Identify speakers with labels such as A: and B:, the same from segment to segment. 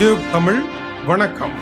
A: Tube Tamil வணக்கம்.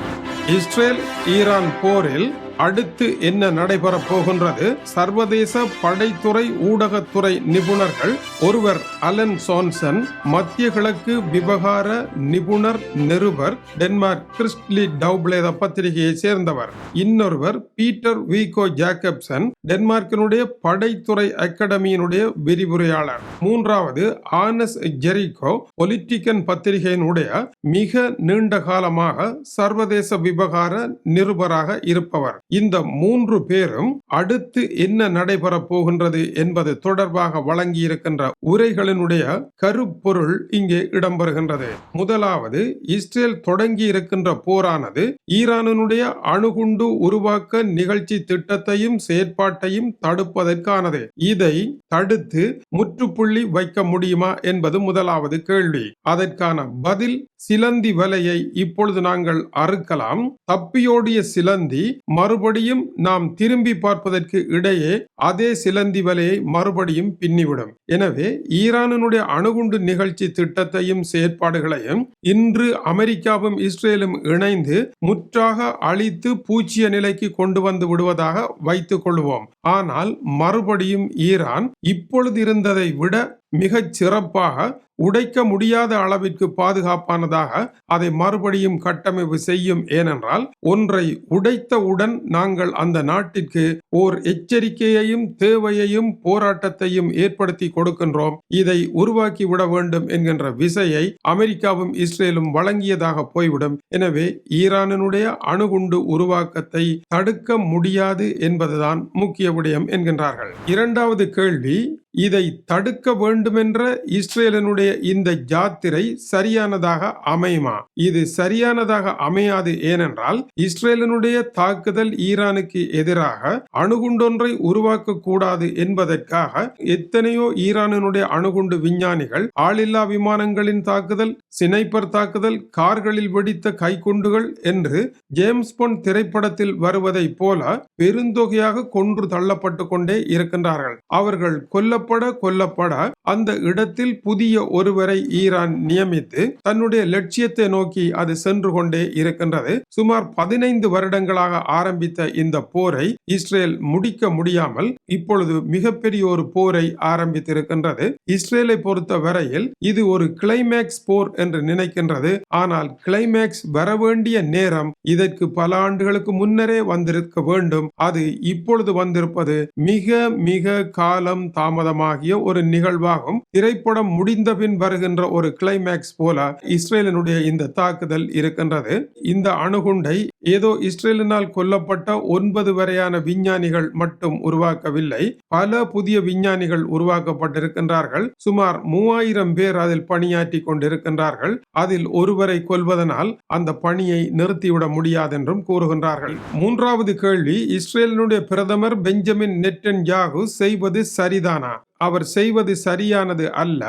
A: Israel Iran போரில் அடுத்து என்ன நடைபெறப் போகின்றது? சர்வதேச படைத்துறை ஊடகத்துறை நிபுணர்கள் ஒருவர் அலன் சோன்சன் மத்திய கிழக்கு விவகார நிபுணர் நிருபர் டென்மார்க் கிறிஸ்ட்லி டவுப்ளேத பத்திரிகையை சேர்ந்தவர். இன்னொருவர் பீட்டர் வீகோ ஜாக்கப்சன் டென்மார்க்கினுடைய படைத்துறை அகாடமியினுடைய விரிவுரையாளர். மூன்றாவது ஆனஸ் ஜெரிகோ பொலிட்டிக்கன் பத்திரிகையினுடைய மிக நீண்ட காலமாக சர்வதேச விவகார நிருபராக இருப்பவர். இந்த மூன்று பேரும் அடுத்து என்ன நடைபெறப் போகின்றது என்பது தொடர்பாக வழங்கியிருக்கின்ற உரைகளினுடைய கருப்பொருள் இங்கே இடம்பெறுகின்றது. முதலாவது இஸ்ரேல் தொடங்கி இருக்கின்ற போரானது ஈரானினுடைய அணுகுண்டு உருவாக்க நிகழ்ச்சி திட்டத்தையும் செயற்பாட்டையும் தடுப்பதற்கானது. இதை தடுத்து முற்றுப்புள்ளி வைக்க முடியுமா என்பது முதலாவது கேள்வி. அதற்கான பதில் சிலந்தி வலையை இப்பொழுது நாங்கள் அறுக்கலாம். தப்பியோடிய சிலந்தி மறு மறுபடியும் நாம் திரும்பி பார்ப்பதற்கு இடையே அதே சிலந்தி வலையை மறுபடியும் பின்னிவிடும். எனவே ஈரானுடைய அணுகுண்டு நிகழ்ச்சி திட்டத்தையும் செயற்பாடுகளையும் இன்று அமெரிக்காவும் இஸ்ரேலும் இணைந்து முற்றாக அழித்து பூச்சிய நிலைக்கு கொண்டு வந்து விடுவதாக வைத்துக் கொள்வோம். ஆனால் மறுபடியும் ஈரான் இப்பொழுது இருந்ததை விட மிகச் சிறப்பாக உடைக்க முடியாத அளவிற்கு பாதுகாப்பானதாக அதை மறுபடியும் கட்டமைப்பு செய்யும். ஏனென்றால் ஒன்றை உடைத்தவுடன் நாங்கள் அந்த நாட்டிற்கு ஓர் எச்சரிக்கையையும் தேவையையும் போராட்டத்தையும் ஏற்படுத்தி கொடுக்கின்றோம். இதை உருவாக்கி விட வேண்டும் என்கின்ற விசையை அமெரிக்காவும் இஸ்ரேலும் வழங்கியதாக போய்விடும். எனவே ஈரானினுடைய அணுகுண்டு உருவாக்கத்தை தடுக்க முடியாது என்பதுதான் முக்கிய விடயம் என்கின்றார்கள். இரண்டாவது கேள்வி இதை தடுக்க வேண்டுமென்ற இஸ்ரேலினுடைய இந்த ஜாத்திரை சரியானதாக அமையுமா? இது சரியானதாக அமையாது ஏனென்றால் இஸ்ரேலனுடைய தாக்குதல் ஈரானுக்கு எதிராக அணுகுண்டொன்றை உருவாக்க கூடாது என்பதற்காக எத்தனையோ ஈரானினுடைய அணுகுண்டு விஞ்ஞானிகள் ஆளில்லா விமானங்களின் தாக்குதல் சினைப்பர் தாக்குதல் கார்களில் வெடித்த கைக்குண்டுகள் என்று ஜேம்ஸ் பொன் திரைப்படத்தில் வருவதைப் போல பெருந்தொகையாக கொன்று தள்ளப்பட்டு கொண்டே இருக்கின்றார்கள். அவர்கள் கொல்ல கொல்லப்பட கொல்லப்பட அந்த இடத்தில் புதிய ஒருவரை ஈரான் நியமித்து தன்னுடைய லட்சியத்தை நோக்கி அது சென்று கொண்டே இருக்கின்றது. சுமார் பதினைந்து வருடங்களாக ஆரம்பித்த இந்த போரை இஸ்ரேல் முடிக்க முடியாமல் இப்பொழுது மிகப்பெரிய ஒரு போரை ஆரம்பித்திருக்கின்றது. இஸ்ரேலை பொறுத்த வரையில் இது ஒரு கிளைமேக்ஸ் போர் என்று நினைக்கின்றது. ஆனால் கிளைமேக்ஸ் வரவேண்டிய நேரம் இதற்கு பல ஆண்டுகளுக்கு முன்னரே வந்திருக்க வேண்டும். அது இப்பொழுது வந்திருப்பது மிக மிக காலம் தாமதம் தாமதமாகிய ஒரு நிகழ்வாகும். திரைப்படம் முடிந்தபின் வருகின்ற ஒரு கிளைமேக்ஸ் போல இஸ்ரேலினுடைய இந்த தாக்குதல் இருக்கின்றது. இந்த அணுகுண்டை ஏதோ இஸ்ரேலினால் கொல்லப்பட்ட ஒன்பது வரையான விஞ்ஞானிகள் மட்டும் உருவாக்கவில்லை. பல புதிய விஞ்ஞானிகள் உருவாக்கப்பட்டிருக்கின்றார்கள். சுமார் மூவாயிரம் பேர் அதில் பணியாற்றி கொண்டிருக்கின்றார்கள். அதில் ஒருவரை கொல்வதனால் அந்த பணியை நிறுத்திவிட முடியாது என்றும் கூறுகின்றார்கள். மூன்றாவது கேள்வி இஸ்ரேலினுடைய பிரதமர் பெஞ்சமின் நெட்டன் யாகு செய்வது சரிதானா? now. அவர் செய்வது சரியானது அல்ல.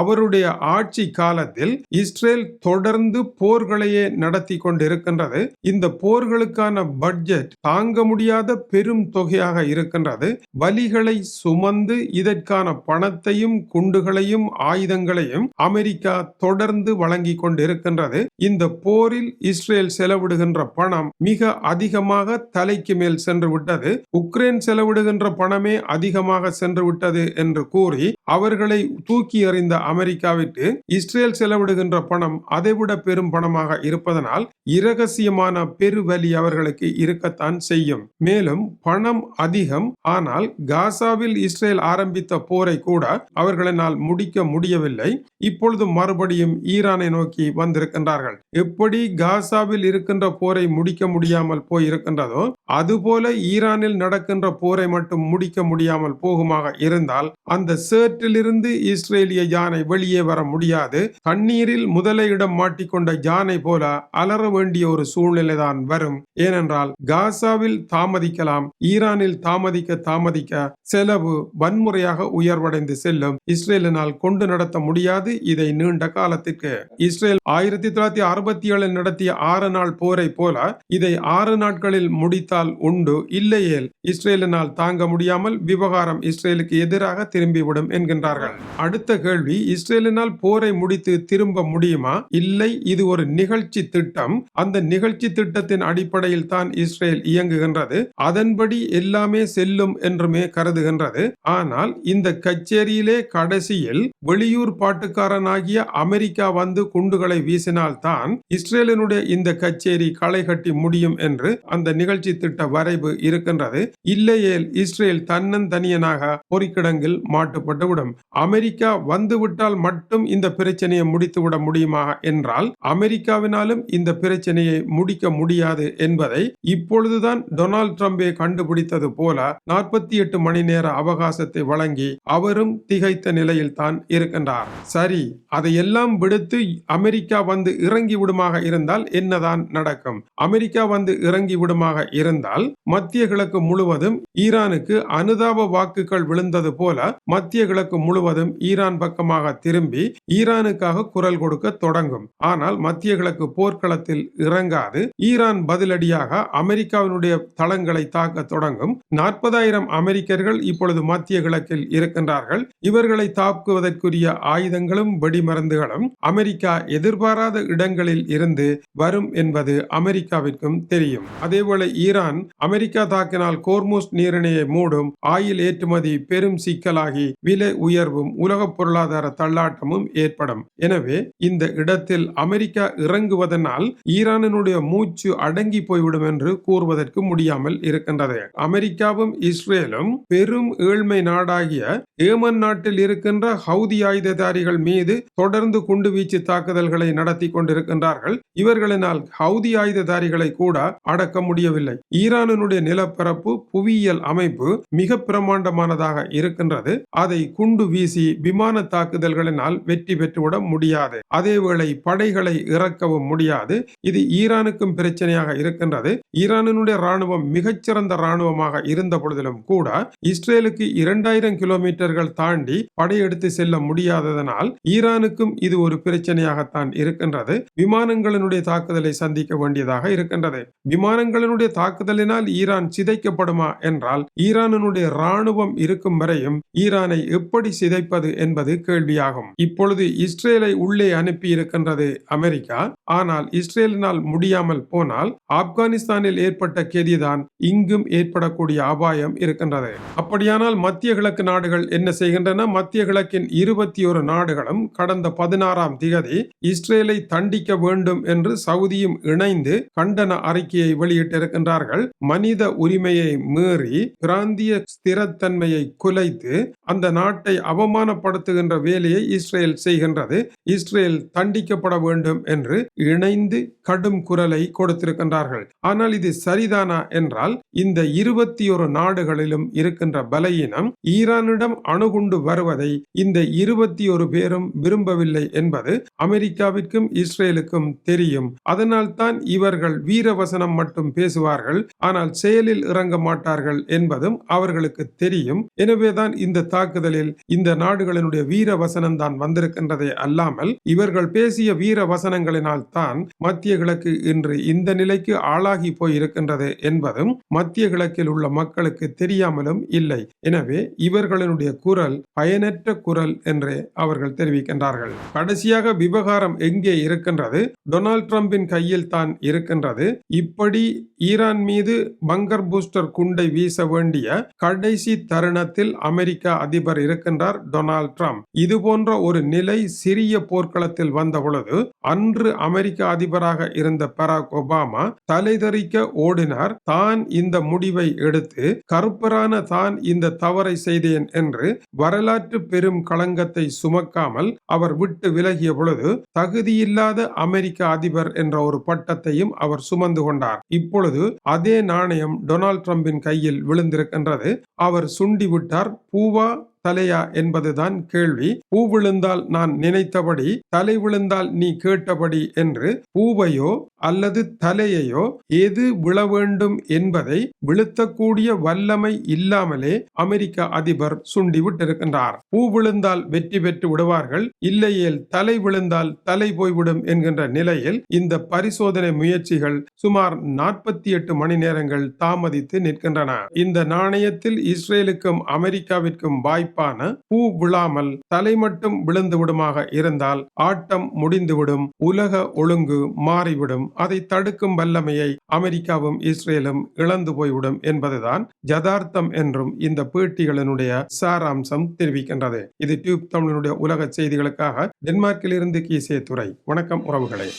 A: அவருடைய ஆட்சி காலத்தில் இஸ்ரேல் தொடர்ந்து போர்களையே நடத்தி கொண்டிருக்கின்றது. இந்த போர்களுக்கான பட்ஜெட் தாங்க முடியாத பெரும் தொகையாக இருக்கின்றது. வலிகளை சுமந்து இதற்கான பணத்தையும் குண்டுகளையும் ஆயுதங்களையும் அமெரிக்கா தொடர்ந்து வழங்கி கொண்டிருக்கின்றது. இந்த போரில் இஸ்ரேல் செலவிடுகின்ற பணம் மிக அதிகமாக தலைக்கு மேல் சென்று விட்டது உக்ரைன் செலவிடுகின்ற பணமே அதிகமாக சென்று விட்டது என்று என்று கூறி அவர்களை தூக்கி எறிந்த அமெரிக்காவிற்கு இஸ்ரேல் செலவிடுகின்ற பணம் அதைவிட பெரும் பணமாக இருப்பதனால் இரகசியமான பெருவலி அவர்களுக்கு இருக்கத்தான் செய்யும். மேலும் பணம் அதிகம். ஆனால் காசாவில் இஸ்ரேல் ஆரம்பித்த போரை கூட அவர்களினால் முடிக்க முடியவில்லை. இப்பொழுது மறுபடியும் ஈரானை நோக்கி வந்திருக்கின்றார்கள். எப்படி காசாவில் இருக்கின்ற போரை முடிக்க முடியாமல் போயிருக்கின்றதோ அதுபோல ஈரானில் நடக்கின்ற போரை மட்டும் முடிக்க முடியாமல் போகுமாக இருந்தால் அந்த சேற்றிலிருந்து இஸ்ரேலிய யானை வெளியே வர முடியாது. தண்ணீரில் முதலையிடம் மாட்டிக்கொண்ட யானை போல அலற வேண்டிய ஒரு சூழ்நிலை தான் வரும். ஏனென்றால் காசாவில் தாமதிக்கலாம் ஈரானில் தாமதிக்க தாமதிக்க செலவு வன்முறையாக உயர்வடைந்து செல்லும். இஸ்ரேலினால் கொண்டு நடத்த முடியாது முடியாது இதை நீண்ட காலத்திற்கு. இஸ்ரேல் ஆயிரத்தி தொள்ளாயிரத்தி அறுபத்தி ஏழில் நடத்திய ஆறு நாள் போரை போல இதை ஆறு நாட்களில் முடித்தால் உண்டு இல்லையேல் இஸ்ரேலினால் தாங்க முடியாமல் விவகாரம் இஸ்ரேலுக்கு எதிராக திரும்பிவிடும் என்கின்றார்கள். அடுத்த கேள்வி இஸ்ரேலினால் போரை முடித்து திரும்ப முடியுமா? இல்லை இது ஒரு நிகழ்ச்சி திட்டம். அந்த நிகழ்ச்சி திட்டத்தின் அடிப்படையில் தான் இஸ்ரேல் இயங்குகின்றது. அதன்படி எல்லாமே செல்லும் என்றுமே கருதுகின்றது. ஆனால் இந்த கச்சேரியிலே கடைசியில் வெளியூர் பாட்டுக்காரனாகிய அமெரிக்கா வந்து குண்டுகளை வீசினால்தான் இஸ்ரேலினுடைய இந்த கச்சேரி களை கட்டி முடியும் என்று அந்த நிகழ்ச்சி திட்ட வரைவு இருக்கின்றது. இல்லையேல் இஸ்ரேல் தன்னந்தனியனாக பொறிக்கிடங்கில் மாட்டுப்பட்டுவிடும் அமெரிக்கா வந்துவிட்டால் மட்டும் இந்த பிரச்சனையை முடித்துவிட முடியுமா என்றால் அமெரிக்காவினாலும் இந்த பிரச்சனையை முடிக்க முடியாது என்பதை இப்பொழுதுதான் டொனால்ட் ட்ரம்பே கண்டுபிடித்தது போல நாற்பத்தி எட்டு மணி நேர அவகாசத்தை வழங்கி அவரும் திகைத்த நிலையில் தான் இருக்கின்றார் சரி அதையெல்லாம் விடுத்து அமெரிக்கா வந்து இறங்கி விடுமாக இருந்தால் என்னதான் நடக்கும்? அமெரிக்கா வந்து இறங்கி விடுமாக இருந்தால் மத்திய கிழக்கு முழுவதும் ஈரானுக்கு அனுதாப வாக்குகள் விழுந்தது போல மத்திய கிழக்கு முழுவதும் ஈரான் பக்கமாக திரும்பி ஈரானுக்காக குரல் கொடுக்க தொடங்கும். ஆனால் மத்திய கிழக்கு போர்க்களத்தில் இறங்காது. ஈரான் பதிலடியாக அமெரிக்காவினுடைய தளங்களை தாக்க தொடங்கும். நாற்பதாயிரம் அமெரிக்கர்கள் இப்பொழுது மத்திய கிழக்கில் இருக்கின்றார்கள். இவர்களை தாக்குவதற்குரிய ஆயுதங்கள் ஆயுதங்களும் வெடிமருந்துகளும் அமெரிக்கா எதிர்பாராத இடங்களில் இருந்து வரும் என்பது அமெரிக்காவிற்கும் தெரியும். அதேபோல ஈரான் அமெரிக்கா தாக்கினால் கோர்மூஸ் நீரிணையை மூடும் ஆயில் ஏற்றுமதி பெரும் சிக்கலாகி விலை உயர்வும் உலக பொருளாதார தள்ளாட்டமும் ஏற்படும். எனவே இந்த இடத்தில் அமெரிக்கா இறங்குவதனால் ஈரானினுடைய மூச்சு அடங்கி போய்விடும் என்று கூறுவதற்கு முடியாமல் இருக்கின்றது. அமெரிக்காவும் இஸ்ரேலும் பெரும் ஏழ்மை நாடாகிய ஏமன் நாட்டில் இருக்கின்ற ஹவுதி ஆயுததாரிகள் மீது தொடர்ந்து குண்டு வீச்சு தாக்குதல்களை நடத்தி கொண்டிருக்கின்றார்கள். இவர்களினால் ஹவுதி ஆயுததாரிகளை கூட அடக்க முடியவில்லை. ஈரானினுடைய நிலப்பரப்பு புவியியல் அமைப்பு மிக பிரமாண்டமானதாக இருக்கின்றது. அதை குண்டு வீசி விமான தாக்குதல்களினால் வெற்றி பெற்றுவிட முடியாது. அதேவேளை படைகளை இறக்கவும் முடியாது. இது ஈரானுக்கும் பிரச்சனையாக இருக்கின்றது. ஈரானினுடைய ராணுவம் மிகச்சிறந்த ராணுவமாக இருந்த பொழுதிலும் கூட இஸ்ரேலுக்கு இரண்டாயிரம் கிலோமீட்டர்கள் தாண்டி படையெடுத்து செல்ல முடியாததனால் ஈரானுக்கும் இது ஒரு பிரச்சனையாகத்தான் இருக்கின்றது. விமானங்களினுடைய தாக்குதலை சந்திக்க வேண்டியதாக இருக்கின்றது. விமானங்களினுடைய தாக்குதலினால் ஈரான் சிதைக்கப்படுமா என்றால் ஈரானினுடைய ராணுவம் இருக்கும் வரையும் ஈரானை எப்படி சிதைப்பது என்பது கேள்வியாகும். இப்பொழுது இஸ்ரேலை உள்ளே அனுப்பி இருக்கின்றது அமெரிக்கா. ஆனால் இஸ்ரேலினால் முடியாமல் போனால் ஆப்கானிஸ்தானில் ஏற்பட்ட கெதிதான் இங்கும் ஏற்படக்கூடிய அபாயம் இருக்கின்றது. அப்படியானால் மத்திய கிழக்கு நாடுகள் என்ன செய்கின்றன? மத்திய கிழக்கின் இருபத்தி ஒரு நாடுகள் நாடுகளும் கடந்த பதினாறாம் திகதி இஸ்ரேலை தண்டிக்க வேண்டும் என்று சவுதியும் இணைந்து கண்டன அறிக்கையை வெளியிட்டிருக்கின்றார்கள். மனித உரிமையை மீறி பிராந்திய ஸ்திரத்தன்மையை குலைத்து அந்த நாட்டை அவமானப்படுத்துகின்ற வேலையை இஸ்ரேல் செய்கின்றது. இஸ்ரேல் தண்டிக்கப்பட வேண்டும் என்று இணைந்து கடும் குரலை கொடுத்திருக்கின்றார்கள். ஆனால் இது சரிதானா என்றால் இந்த இருபத்தி ஒரு நாடுகளிலும் இருக்கின்ற பலையினம் ஈரானிடம் அணுகுண்டு வருவதை இந்த இருபத்தி ஒரு பேரும் விரும்பவில்லை என்பது அமெரிக்காவிற்கும் இஸ்ரேலுக்கும் தெரியும். அதனால் தான் இவர்கள் வீரவசனம் மட்டும் பேசுவார்கள். ஆனால் செயலில் இறங்க மாட்டார்கள் என்பதும் அவர்களுக்கு தெரியும். எனவேதான் இந்த தாக்குதலில் இந்த நாடுகளினுடைய வீர வசனம் தான் வந்திருக்கின்றதே அல்லாமல் இவர்கள் பேசிய வீர வசனங்களினால் தான் மத்திய கிழக்கு இன்று இந்த நிலைக்கு ஆளாகி போயிருக்கின்றது என்பதும் மத்திய கிழக்கில் உள்ள மக்களுக்கு தெரியாமலும் இல்லை. எனவே இவர்களினுடைய குரல் பயனற்ற குரல் என்றே அவர்கள் தெரிவிக்கின்றார்கள். கடைசியாக விவகாரம் எங்கே இருக்கின்றது? டொனால்ட் ட்ரம்பின் கையில் தான் இருக்கின்றது. இப்படி ஈரான் மீது பங்கர் பூஸ்டர் குண்டை வீச வேண்டிய கடைசி தருணத்தில் அமெரிக்க அதிபர் இருக்கின்றார் டொனால்ட் ட்ரம்ப். இது போன்ற ஒரு நிலை சிறிய போர்க்களத்தில் வந்த பொழுது அன்று அமெரிக்க அதிபராக இருந்த பராக் ஒபாமா தலைதறிக்க ஓடினார். தான் இந்த முடிவை எடுத்து கருப்பரான தான் இந்த தவறை செய்தேன் என்று வரலாற்று பெரும் களங்கத்தை சுமக்காமல் அவர் விட்டு விலகிய பொழுது தகுதியில்லாத அமெரிக்க அதிபர் என்ற ஒரு பட்டத்தையும் அவர் சுமந்து கொண்டார். இப்பொழுது அதே நாணயம் டொனால்ட் ட்ரம்பின் கையில் விழுந்திருக்கின்றது. அவர் சுண்டிவிட்டார். பூவா தலையா என்பதுதான் கேள்வி. பூ விழுந்தால் நான் நினைத்தபடி தலை விழுந்தால் நீ கேட்டபடி என்று பூவையோ அல்லது தலையையோ எது விழ வேண்டும் என்பதை விழுத்தக்கூடிய வல்லமை இல்லாமலே அமெரிக்க அதிபர் சுண்டி விட்டிருக்கின்றார். பூ விழுந்தால் வெற்றி பெற்று விடுவார்கள் இல்லையேல் தலை விழுந்தால் தலை போய்விடும் என்கின்ற நிலையில் இந்த பரிசோதனை முயற்சிகள் சுமார் நாற்பத்தி எட்டு மணி நேரங்கள் தாமதித்து நிற்கின்றன. இந்த நாணயத்தில் இஸ்ரேலுக்கும் அமெரிக்காவிற்கும் வாய்ப்பு வாய்ப்பான பூ விழாமல் தலை மட்டும் விழுந்து விடுமாக இருந்தால் ஆட்டம் முடிந்துவிடும் உலக ஒழுங்கு மாறிவிடும். அதை தடுக்கும் வல்லமையை அமெரிக்காவும் இஸ்ரேலும் இழந்து போய்விடும் என்பதுதான் ஜதார்த்தம் என்றும் இந்த பேட்டிகளினுடைய சாராம்சம் தெரிவிக்கின்றது. இது டியூப் தமிழனுடைய உலக செய்திகளுக்காக டென்மார்க்கிலிருந்து கீசே துறை வணக்கம் உறவுகளே.